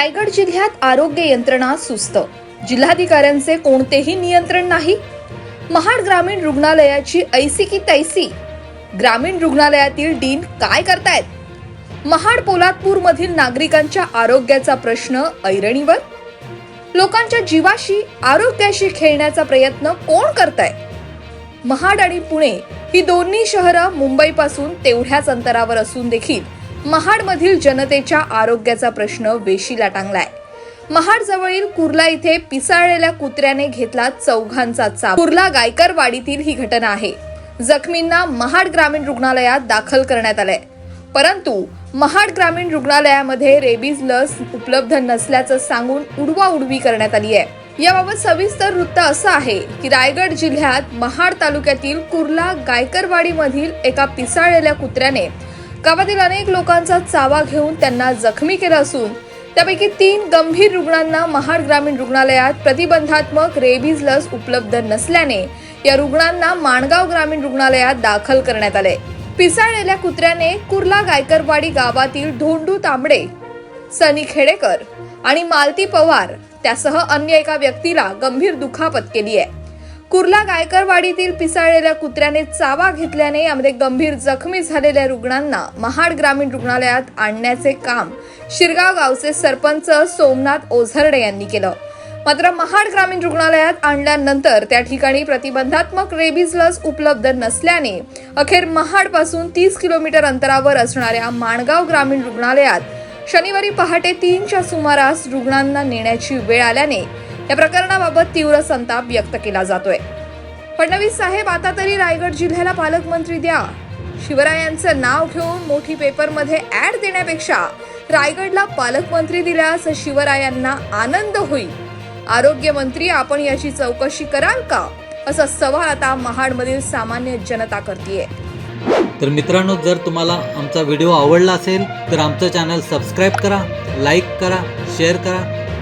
रायगड जिल्ह्यात आरोग्य यंत्रणा सुस्त. जिल्हाधिकाऱ्यांचे कोणतेही नियंत्रण नाही. महाड ग्रामीण रुग्णालयाची ऐसी की तैसी. ग्रामीण रुग्णालयातील डीन काय करतायत? महाड पोलादपूर मधील नागरिकांच्या आरोग्याचा प्रश्न ऐरणीवर? लोकांच्या जीवाशी आरोग्याशी खेळण्याचा प्रयत्न कोण करताय? महाड आणि पुणे ही दोन्ही शहरं मुंबईपासून तेवढ्याच अंतरावर असून देखील महाडमधील जनतेच्या आरोग्याचा प्रश्न वेशीला टांगलाय. महाड जवळील कुर्ला इथे पिसाळलेल्या कुत्र्याने घेतला चौघांचा चाप. कुर्ला गायकरवाडीतील ही घटना आहे. जखमींना महाड ग्रामीण रुग्णालयात दाखल करण्यात आलंय. परंतु महाड ग्रामीण रुग्णालयामध्ये रेबीज लस उपलब्ध नसल्याचं सांगून उडवाउडवी करण्यात आली आहे. याबाबत सविस्तर वृत्त असं आहे की रायगड जिल्ह्यात महाड तालुक्यातील कुर्ला गायकरवाडीमधील एका पिसाळलेल्या कुत्र्याने गावातील अनेक लोकांचा चावा घेऊन त्यांना जखमी केलं असून त्यापैकी तीन गंभीर रुग्णांना महाड ग्रामीण रुग्णालयात प्रतिबंधात्मक रेबीज लस उपलब्ध नसल्याने या रुग्णांना माणगाव ग्रामीण रुग्णालयात दाखल करण्यात आले. पिसाळलेल्या कुत्र्याने कुर्ला गायकरवाडी गावातील धोंडू तांबडे सनी खेडेकर आणि मालती पवार त्यासह अन्य एका व्यक्तीला गंभीर दुखापत केली आहे कुर्ला गायकरवाडीतील पिसाळलेल्या कुत्र्याने चावा घेतल्याने यामध्ये गंभीर जखमी झालेल्या रुग्णांना महाड ग्रामीण रुग्णालयात आणण्याचे काम शिरगाव गावचे सरपंच सोमनाथ ओझरडे यांनी केलं. मात्र महाड ग्रामीण रुग्णालयात आणल्यानंतर त्या ठिकाणी प्रतिबंधात्मक रेबीज लस उपलब्ध नसल्याने अखेर महाडपासून तीस किलोमीटर अंतरावर असणाऱ्या माणगाव ग्रामीण रुग्णालयात शनिवारी पहाटे तीनच्या सुमारास रुग्णांना नेण्याची वेळ आल्याने या प्रकरणाबाबत तीव्र संताप व्यक्त केला जातोय. फडणवीस साहेब आता तरी रायगड जिल्ह्याला पालकमंत्री द्या. शिवरायांचं नाव घेऊन मोठी पेपरमध्ये ॲड देण्यापेक्षा रायगडला पालकमंत्री दिल्यास शिवरायांना आनंद होईल. आरोग्यमंत्री आपण याची चौकशी कराल का? असा सवाल आता महाडमधील सामान्य जनता करतीये. तर मित्रांनो जर तुम्हाला आमचा व्हिडिओ आवडला असेल तर आमचं चॅनल सबस्क्राईब करा लाईक करा शेअर करा.